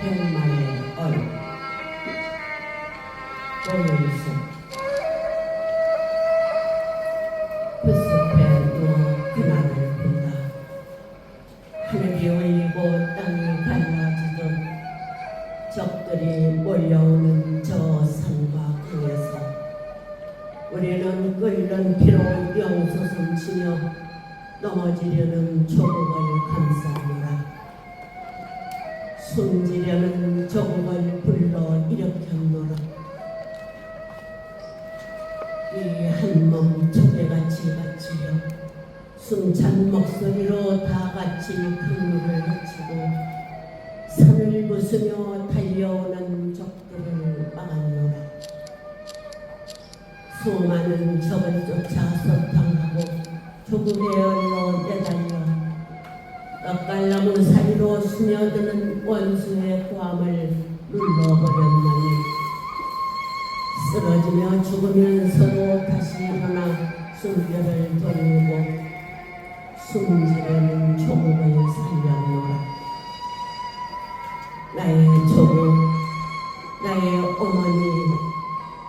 백마의 얼 오연수 그 숲에 그날을 본다. 하늘이 울리고 땅이 갈라지듯 적들이 몰려오는 저 산과 강에서 우리는 끓는 피로 영소숨 치며 넘어지려는 조국을 감싸노라 숨지려는 조국을 불러 일으켰노라. 이 한몸 조개같이 바치려 숨찬 목소리로 다 같이 강물을 헤치고 산을 부수며 달려오는 적들을 막았노라. 수많은 적을 쫓아 소탕하고 조국의 얼로 내달려 떡갈나무 사 이로 스며드는 원수의 고함을 눌러버렸나니 쓰러지며 죽으면서도 다시 일어나 숨결을 돌리고 숨지려는 조국을 살렸노라. 나의 조국 나의 어머니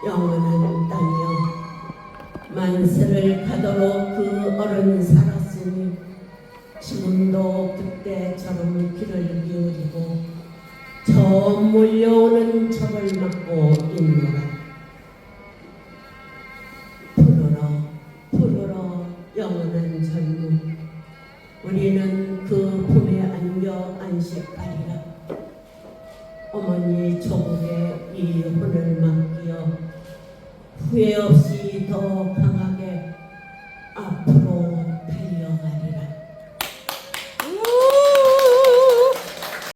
영원한 땅이여 만세를 가도록 그 어른 살았으니 지금도 그 때처럼 귀를 기울이고 저 몰려오는 적을 막고 있노라 부르러 부르러 영원한 젊음 우리는 그 품에 안겨 안식하리라 어머니 조국의 이 혼을 맡기어 후회 없이.